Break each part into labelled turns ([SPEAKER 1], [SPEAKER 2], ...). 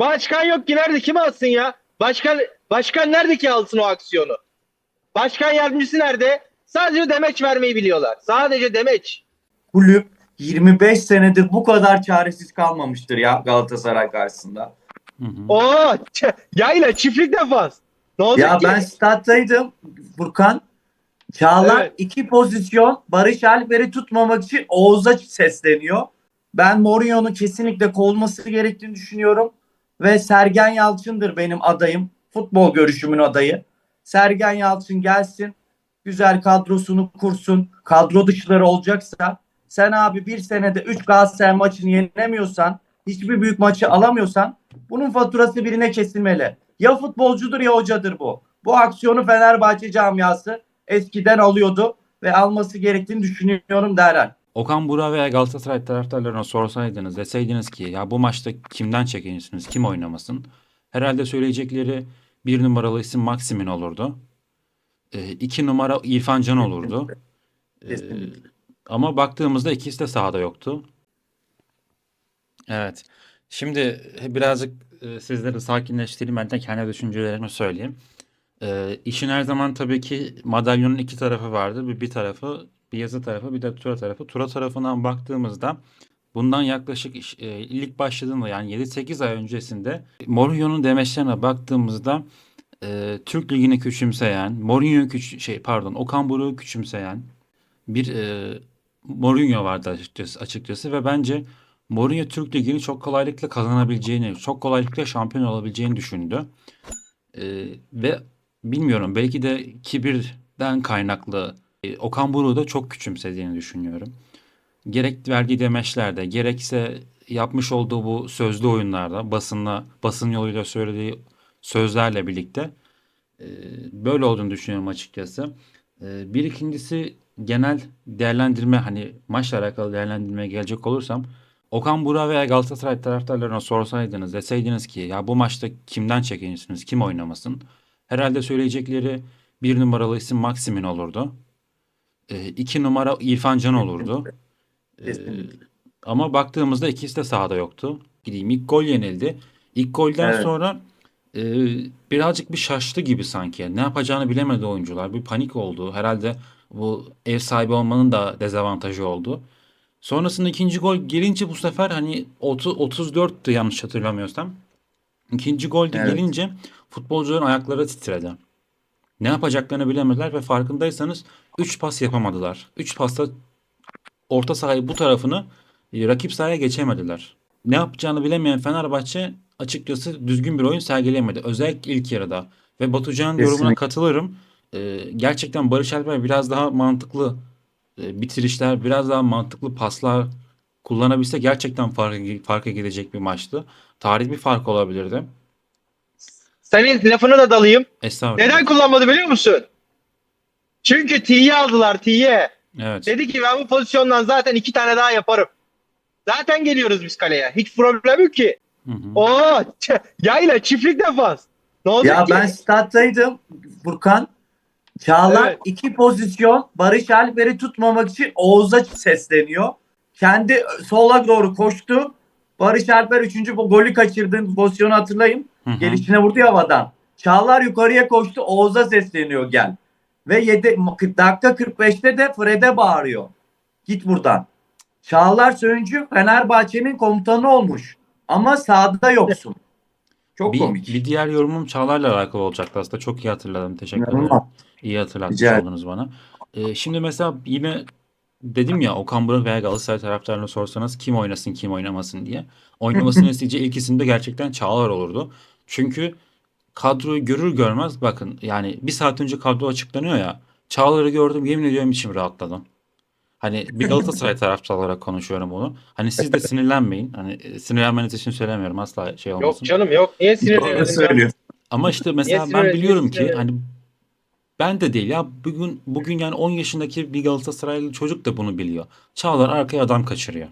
[SPEAKER 1] Başkan yok ki nerede? Kim alsın ya? Başkan başkan nerede ki alsın o aksiyonu? Başkan yardımcısı nerede? Sadece demeç vermeyi biliyorlar. Sadece demeç.
[SPEAKER 2] Kulüp 25 senedir bu kadar çaresiz kalmamıştır ya Galatasaray karşısında.
[SPEAKER 3] Hı hı.
[SPEAKER 1] Oo, ç- yayla çiftlik defans. Ne olacak
[SPEAKER 2] Ya
[SPEAKER 1] ki?
[SPEAKER 2] ben stat'taydım Furkan. Çağlar
[SPEAKER 1] Evet.
[SPEAKER 2] iki pozisyon Barış Alper'i tutmamak için Oğuz'a sesleniyor. Ben Mourinho'nun kesinlikle kovulması gerektiğini düşünüyorum. Ve Sergen Yalçın'dır benim adayım. Futbol görüşümün adayı. Sergen Yalçın gelsin. Güzel kadrosunu kursun. Kadro dışıları olacaksa sen abi bir senede 3 Galatasaray maçını yenemiyorsan hiçbir büyük maçı alamıyorsan bunun faturası birine kesilmeli. Ya futbolcudur ya hocadır bu. Bu aksiyonu Fenerbahçe camiası eskiden alıyordu ve alması gerektiğini düşünüyorum Deren.
[SPEAKER 3] Okan Burak veya Galatasaray taraftarlarına sorsaydınız deseydiniz ki ya bu maçta kimden çekinirsiniz, kim oynamasın? Herhalde söyleyecekleri bir numaralı isim Maximin olurdu. Ee, iki numara İrfan Can olurdu.
[SPEAKER 2] Kesinlikle.
[SPEAKER 3] ama baktığımızda ikisi de sahada yoktu. Evet. Şimdi birazcık e, sizleri sakinleştireyim. Ben de kendi düşüncelerimi söyleyeyim. Ee, işin her zaman tabii ki madalyonun iki tarafı vardır. Bir, bir tarafı, bir yazı tarafı, bir de tura tarafı. Tura tarafından baktığımızda bundan yaklaşık e, lig başladığında yani 7-8 ay öncesinde Mourinho'nun demeçlerine baktığımızda e, Türk Ligi'ni küçümseyen, Mourinho küç şey pardon, Okan Buruk'u küçümseyen bir e, Mourinho vardı açıkçası, açıkçası ve bence Mourinho Türk Ligi'ni çok kolaylıkla kazanabileceğini, çok kolaylıkla şampiyon olabileceğini düşündü. E, ve bilmiyorum belki de kibirden kaynaklı Okan Buruk'u da çok küçümsediğini düşünüyorum. Gerek verdiği demeçlerde, gerekse yapmış olduğu bu sözlü oyunlarda, basınla, basın yoluyla söylediği sözlerle birlikte e, böyle olduğunu düşünüyorum açıkçası. E, bir ikincisi genel değerlendirme hani maçla alakalı değerlendirmeye gelecek olursam Okan Burak veya Galatasaray taraftarlarına sorsaydınız deseydiniz ki ya bu maçta kimden çekinirsiniz, kim oynamasın? Herhalde söyleyecekleri bir numaralı isim Maximin olurdu. E, iki numara İrfan Can olurdu. E, ama baktığımızda ikisi de sahada yoktu. Gideyim ilk gol yenildi. İlk golden
[SPEAKER 2] Evet.
[SPEAKER 3] sonra e, birazcık bir şaştı gibi sanki. Ne yapacağını bilemedi oyuncular. Bir panik oldu. Herhalde bu ev sahibi olmanın da dezavantajı oldu. Sonrasında ikinci gol gelince bu sefer hani 30, 34'tü yanlış hatırlamıyorsam. İkinci gol de
[SPEAKER 2] Evet.
[SPEAKER 3] gelince futbolcuların ayakları titredi. Ne yapacaklarını bilemediler ve farkındaysanız 3 pas yapamadılar. 3 pasta orta sahayı bu tarafını e, rakip sahaya geçemediler. Ne yapacağını bilemeyen Fenerbahçe açıkçası düzgün bir oyun sergileyemedi. Özellikle ilk yarıda. Ve Batucan'ın yorumuna katılırım. E, gerçekten Barış Alper biraz daha mantıklı e, bitirişler, biraz daha mantıklı paslar kullanabilse gerçekten farka, farka gidecek bir maçtı. Tarihi bir fark olabilirdi.
[SPEAKER 1] Senin lafını da dalayım. Neden kullanmadı biliyor musun? Çünkü T'yi aldılar T'ye.
[SPEAKER 3] Evet.
[SPEAKER 1] Dedi ki ben bu pozisyondan zaten iki tane daha yaparım. Zaten geliyoruz biz kaleye. Hiç problem yok ki.
[SPEAKER 3] Hı hı.
[SPEAKER 1] Oo, ç- yayla çiftlik defans. Ne olacak
[SPEAKER 2] Ya
[SPEAKER 1] ki?
[SPEAKER 2] ben stat'taydım Furkan. Çağlar
[SPEAKER 1] Evet.
[SPEAKER 2] iki pozisyon Barış Alper'i tutmamak için Oğuz'a sesleniyor. Kendi sola doğru koştu. Barış Alper 3. bu golü kaçırdığın pozisyonu hatırlayın.
[SPEAKER 3] Hı hı.
[SPEAKER 2] Gelişine vurdu ya havadan. Çağlar yukarıya koştu. Oğuz'a sesleniyor gel. Ve 7 dakika 45'te de Fred'e bağırıyor. Git buradan. Çağlar Söyüncü Fenerbahçe'nin komutanı olmuş. Ama sahada yoksun. Çok
[SPEAKER 3] bir,
[SPEAKER 2] komik.
[SPEAKER 3] bir diğer yorumum Çağlar'la alakalı olacaktı aslında. Çok iyi hatırladım. Teşekkür ederim. İyi hatırlatmış oldunuz bana. Ee, şimdi mesela yine dedim ya Okan Buruk veya Galatasaray taraftarlarına sorsanız kim oynasın kim oynamasın diye. Oynamasını isteyeceği ilk isim de gerçekten Çağlar olurdu. Çünkü kadroyu görür görmez bakın yani bir saat önce kadro açıklanıyor ya. Çağlar'ı gördüm yemin ediyorum içim rahatladı. Hani bir Galatasaray taraftarı olarak konuşuyorum bunu. Hani siz de sinirlenmeyin. Hani e, sinirlenmeniz için söylemiyorum asla şey olmasın.
[SPEAKER 1] Yok canım yok. Niye
[SPEAKER 2] söylüyor.
[SPEAKER 3] Ama işte mesela ben biliyorum ki hani ben de değil ya bugün bugün yani 10 yaşındaki bir Galatasaraylı çocuk da bunu biliyor. Çağlar arkaya adam kaçırıyor.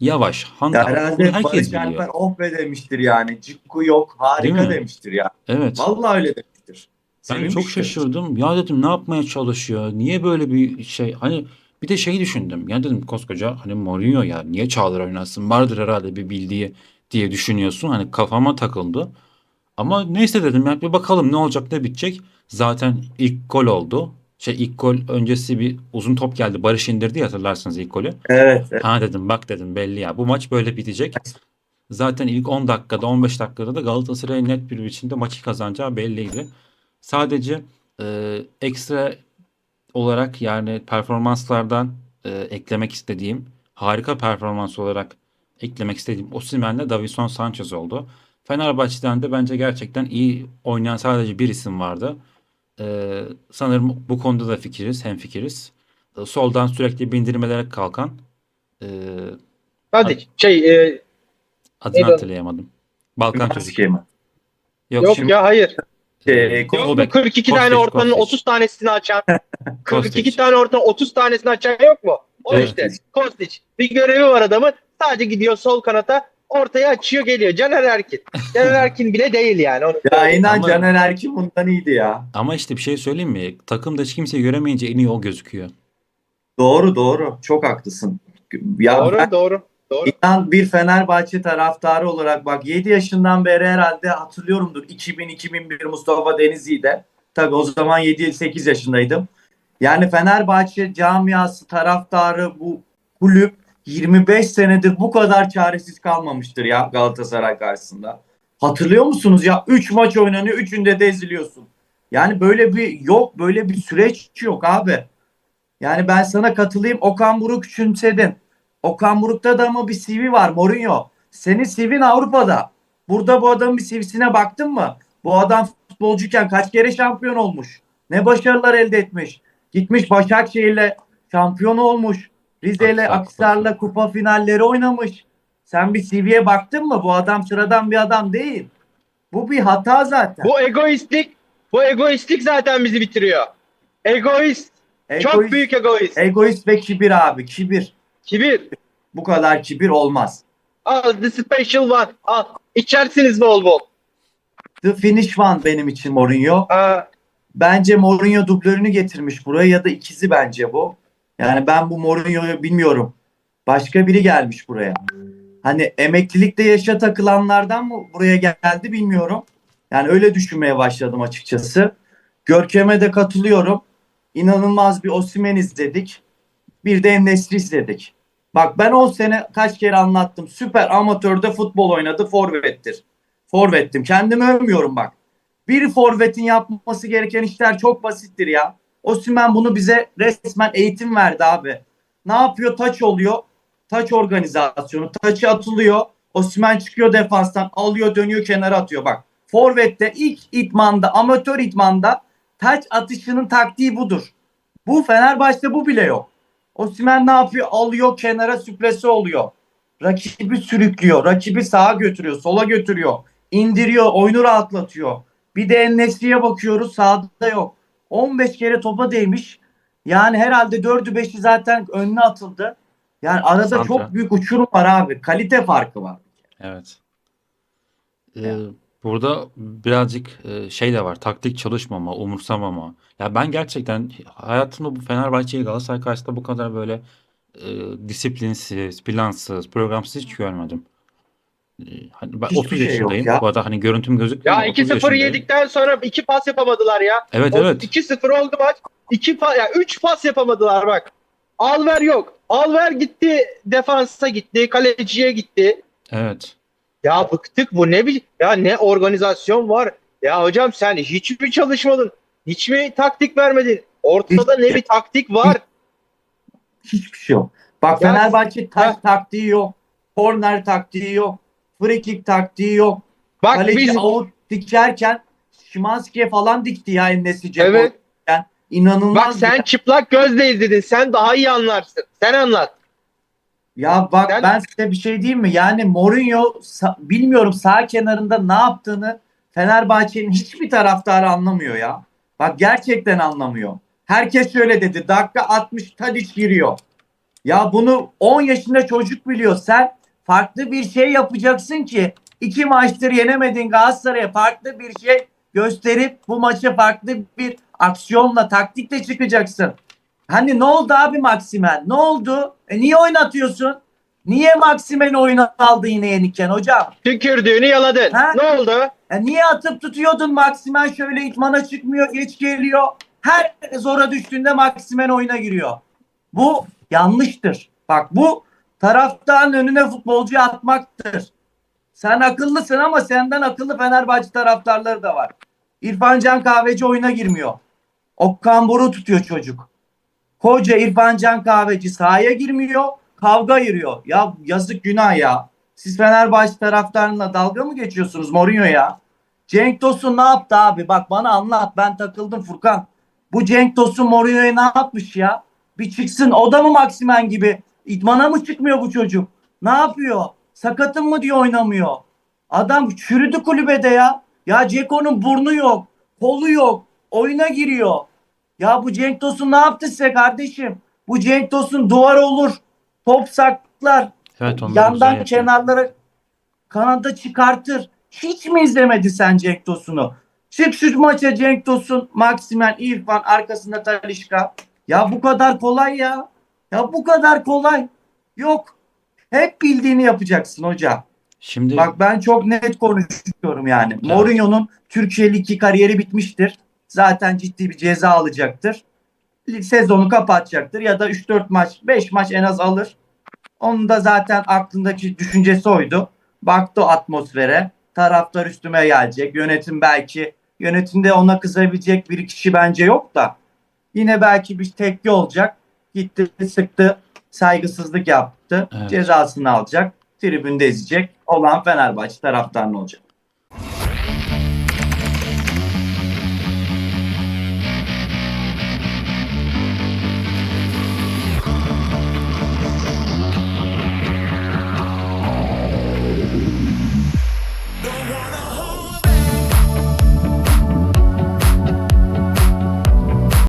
[SPEAKER 3] Yavaş,
[SPEAKER 2] Ya
[SPEAKER 3] hantal. Bunu
[SPEAKER 2] herhalde
[SPEAKER 3] herkes
[SPEAKER 2] Barış
[SPEAKER 3] biliyor.
[SPEAKER 2] Alper oh be demiştir yani. Cikku yok. Harika demiştir ya.
[SPEAKER 3] Evet.
[SPEAKER 2] Vallahi öyle demiştir.
[SPEAKER 3] Ben çok şaşırdım. Ya dedim ne yapmaya çalışıyor? Niye böyle bir şey? Hani bir de şeyi düşündüm. Ya dedim koskoca hani Mourinho ya niye Çağlar oynasın? Vardır herhalde bir bildiği diye düşünüyorsun. Hani kafama takıldı. Ama neyse dedim ya bir bakalım ne olacak ne bitecek. Zaten ilk gol oldu. Şey ilk gol öncesi bir uzun top geldi. Barış indirdi ya hatırlarsınız ilk golü.
[SPEAKER 2] Evet. evet.
[SPEAKER 3] Ha dedim bak dedim belli ya. Bu maç böyle bitecek. Zaten ilk 10 dakikada 15 dakikada da Galatasaray net bir biçimde maçı kazanacağı belliydi. Sadece e, ekstra olarak yani performanslardan e, eklemek istediğim harika performans olarak eklemek istediğim Osimhen'le Davinson Sanchez oldu. Fenerbahçe'den de bence gerçekten iyi oynayan sadece bir isim vardı. E, sanırım bu konuda da fikiriz, hem fikiriz. soldan sürekli bindirmelere kalkan e,
[SPEAKER 1] Hadi şey e,
[SPEAKER 3] adını
[SPEAKER 1] Neydi
[SPEAKER 3] hatırlayamadım. Balkan
[SPEAKER 2] mi?
[SPEAKER 3] Yok,
[SPEAKER 1] yok
[SPEAKER 3] şimdi
[SPEAKER 1] ya hayır.
[SPEAKER 2] Şey,
[SPEAKER 3] e,
[SPEAKER 1] Yok mu
[SPEAKER 3] Kobek.
[SPEAKER 1] 42
[SPEAKER 3] Kostić,
[SPEAKER 1] tane ortanın
[SPEAKER 3] Kostić.
[SPEAKER 1] 30 tanesini açan 42
[SPEAKER 3] Kostić.
[SPEAKER 1] tane ortanın 30 tanesini açan yok mu? O
[SPEAKER 3] Evet.
[SPEAKER 1] işte. Kostić. Bir görevi var adamın. Sadece gidiyor sol kanata ortaya açıyor geliyor. Caner Erkin. Caner Erkin bile değil yani. Onu
[SPEAKER 2] Ya inan
[SPEAKER 3] Ama-
[SPEAKER 2] Caner Erkin bundan iyiydi ya.
[SPEAKER 3] Ama işte bir şey söyleyeyim mi? Takımda hiç kimseyi göremeyince en iyi o gözüküyor.
[SPEAKER 2] Doğru doğru. Çok haklısın. Ya
[SPEAKER 1] doğru
[SPEAKER 2] ben
[SPEAKER 1] doğru. Doğru.
[SPEAKER 2] inan bir Fenerbahçe taraftarı olarak bak 7 yaşından beri herhalde hatırlıyorumdur 2000-2001 Mustafa Denizli'de. Tabii o zaman 7-8 yaşındaydım. Yani Fenerbahçe camiası taraftarı bu kulüp 25 senedir bu kadar çaresiz kalmamıştır ya Galatasaray karşısında. Hatırlıyor musunuz ya 3 maç oynanıyor 3'ünde de eziliyorsun. Yani böyle bir yok böyle bir süreç yok abi. Yani ben sana katılayım Okan Buruk küçümsedin. Okan Buruk'ta da ama bir CV var Mourinho. Senin CV'nin Avrupa'da. Burada bu adamın bir CV'sine baktın mı? Bu adam futbolcuyken kaç kere şampiyon olmuş? Ne başarılar elde etmiş? Gitmiş Başakşehir'le şampiyon olmuş. Rize'yle
[SPEAKER 3] Aksak,
[SPEAKER 2] Aksar'la kupa finalleri oynamış. Sen bir CV'ye baktın mı? Bu adam sıradan bir adam değil. Bu bir hata zaten.
[SPEAKER 1] Bu egoistlik bu egoistlik zaten bizi bitiriyor. Egoist. Çok
[SPEAKER 2] Egoist-
[SPEAKER 1] büyük egoist.
[SPEAKER 2] Egoist ve kibir abi. Kibir.
[SPEAKER 1] Kibir.
[SPEAKER 2] Bu kadar kibir olmaz.
[SPEAKER 1] Al the special one. Al. İçersiniz bol bol.
[SPEAKER 2] The finish one benim için Mourinho.
[SPEAKER 1] Aa,
[SPEAKER 2] Bence Mourinho dublörünü getirmiş buraya ya da ikizi bence bu. Yani ben bu Mourinho'yu bilmiyorum. Başka biri gelmiş buraya. Hani emeklilikte yaşa takılanlardan mı buraya geldi bilmiyorum. Yani öyle düşünmeye başladım açıkçası. Görkem'e de katılıyorum. İnanılmaz bir Osimhen izledik. Bir de Enes'i izledik. Bak ben 10 sene kaç kere anlattım. Süper amatörde futbol oynadı. Forvettir. Forvettim. Kendimi övmüyorum bak. Bir forvetin yapması gereken işler çok basittir ya. Osimhen bunu bize resmen eğitim verdi abi. Ne yapıyor? Taç oluyor. Taç organizasyonu. Taçı atılıyor. Osimhen çıkıyor defanstan alıyor dönüyor kenara atıyor bak. Forvet'te ilk itmanda amatör itmanda taç atışının taktiği budur. Bu Fenerbahçe'de bu bile yok. Osimhen ne yapıyor? Alıyor kenara süpresi oluyor. Rakibi sürüklüyor. Rakibi sağa götürüyor. Sola götürüyor. indiriyor. Oyunu rahatlatıyor. Bir de Enesri'ye bakıyoruz sağda yok. 15 kere topa değmiş. Yani herhalde 4'ü 5'i zaten önüne atıldı. Yani arada
[SPEAKER 3] Santra.
[SPEAKER 2] çok büyük uçurum var abi. Kalite farkı var.
[SPEAKER 3] Evet. Ee, burada birazcık e, şey de var. Taktik çalışmama, umursamama. Ya ben gerçekten hayatımda bu Fenerbahçe'yi Galatasaray karşısında bu kadar böyle e, disiplinsiz, plansız, programsız hiç görmedim. E, hani ben
[SPEAKER 2] Hiçbir
[SPEAKER 3] 30
[SPEAKER 2] şey yok
[SPEAKER 3] yaşındayım.
[SPEAKER 2] ya.
[SPEAKER 3] Bu arada hani görüntüm gözükmüyor
[SPEAKER 1] ya
[SPEAKER 3] ama 30
[SPEAKER 1] 2-0
[SPEAKER 3] yaşındayım.
[SPEAKER 1] yedikten sonra iki pas yapamadılar ya.
[SPEAKER 3] Evet
[SPEAKER 1] O
[SPEAKER 3] evet.
[SPEAKER 1] 2-0 oldu maç. 2 pas ya 3 pas yapamadılar bak. Alver yok. Alver gitti defansa gitti, kaleciye gitti.
[SPEAKER 3] Evet.
[SPEAKER 1] Ya bıktık bu ne bir ya ne organizasyon var. Ya hocam sen hiç mi çalışmadın? Hiç mi taktik vermedin? Ortada ne bir taktik var.
[SPEAKER 2] Hiçbir şey yok. Bak
[SPEAKER 1] Ya-
[SPEAKER 2] Fenerbahçe
[SPEAKER 1] Ha.
[SPEAKER 2] taktiği yok. Korner taktiği yok. Free kick taktiği yok.
[SPEAKER 1] Bak
[SPEAKER 2] Kaleci
[SPEAKER 1] biz
[SPEAKER 2] avut dikerken Şimanski'ye falan dikti ya Enes'i
[SPEAKER 1] Evet.
[SPEAKER 2] Yani inanılmaz.
[SPEAKER 1] bak sen çıplak gözle izledin. Sen daha iyi anlarsın. Sen anlat.
[SPEAKER 2] Ya bak
[SPEAKER 1] Sen-
[SPEAKER 2] ben size bir şey diyeyim mi? Yani Mourinho bilmiyorum sağ kenarında ne yaptığını Fenerbahçe'nin hiçbir taraftarı anlamıyor ya. Bak gerçekten anlamıyor. Herkes şöyle dedi. Dakika 60 Tadic giriyor. Ya bunu 10 yaşında çocuk biliyor. Sen farklı bir şey yapacaksın ki iki maçtır yenemedin Galatasaray'a farklı bir şey gösterip bu maça farklı bir aksiyonla taktikle çıkacaksın. Hani ne oldu abi Maksimen? Ne oldu? E niye oynatıyorsun? Niye Maksimen'i oyuna aldı yine yenikken hocam?
[SPEAKER 1] Tükürdüğünü yaladın.
[SPEAKER 2] Ha?
[SPEAKER 1] Ne oldu?
[SPEAKER 2] Ya niye atıp tutuyordun Maksimen şöyle itmana çıkmıyor, geç geliyor. Her zora düştüğünde Maksimen oyuna giriyor. Bu yanlıştır. Bak bu taraftarın önüne futbolcuyu atmaktır. Sen akıllısın ama senden akıllı Fenerbahçe taraftarları da var. İrfan Can Kahveci oyuna girmiyor. Okan Boru tutuyor çocuk. Koca İrfan Can Kahveci sahaya girmiyor. Kavga ayırıyor. Ya yazık günah ya. Siz Fenerbahçe taraftarına dalga mı geçiyorsunuz Mourinho ya? Cenk Tosun ne yaptı abi? Bak bana anlat. Ben takıldım Furkan. Bu Cenk Tosun Mourinho'ya ne yapmış ya? Bir çıksın. O da mı Maksimen gibi? İdmana mı çıkmıyor bu çocuk? Ne yapıyor? Sakatım mı diyor oynamıyor. Adam çürüdü kulübede ya. Ya Ceko'nun burnu yok. Kolu yok. Oyuna giriyor. Ya bu Cenk Tosun ne yaptı size kardeşim? Bu Cenk Tosun duvar olur. Top saklar.
[SPEAKER 3] Evet
[SPEAKER 2] Yandan kenarlara kanada çıkartır. Hiç mi izlemedi sen Cenk Tosun'u? Çık şu maça Cenk Tosun, Maksimen, İrfan arkasında Talişka. Ya bu kadar kolay ya. Ya bu kadar kolay. Yok. Hep bildiğini yapacaksın hoca.
[SPEAKER 3] Şimdi
[SPEAKER 2] Bak ben çok net konuşuyorum yani.
[SPEAKER 3] Evet.
[SPEAKER 2] Mourinho'nun Türkiye Ligi kariyeri bitmiştir. Zaten ciddi bir ceza alacaktır. Sezonu kapatacaktır ya da 3-4 maç, 5 maç en az alır. Onun da zaten aklındaki düşüncesi oydu. Baktı atmosfere. Taraftar üstüme gelecek. Yönetim belki yönetimde ona kızabilecek bir kişi bence yok da. Yine belki bir tepki olacak. Gitti sıktı. Saygısızlık yaptı.
[SPEAKER 3] Evet.
[SPEAKER 2] Cezasını alacak. Tribünde ezecek. Olan Fenerbahçe taraftarı olacak.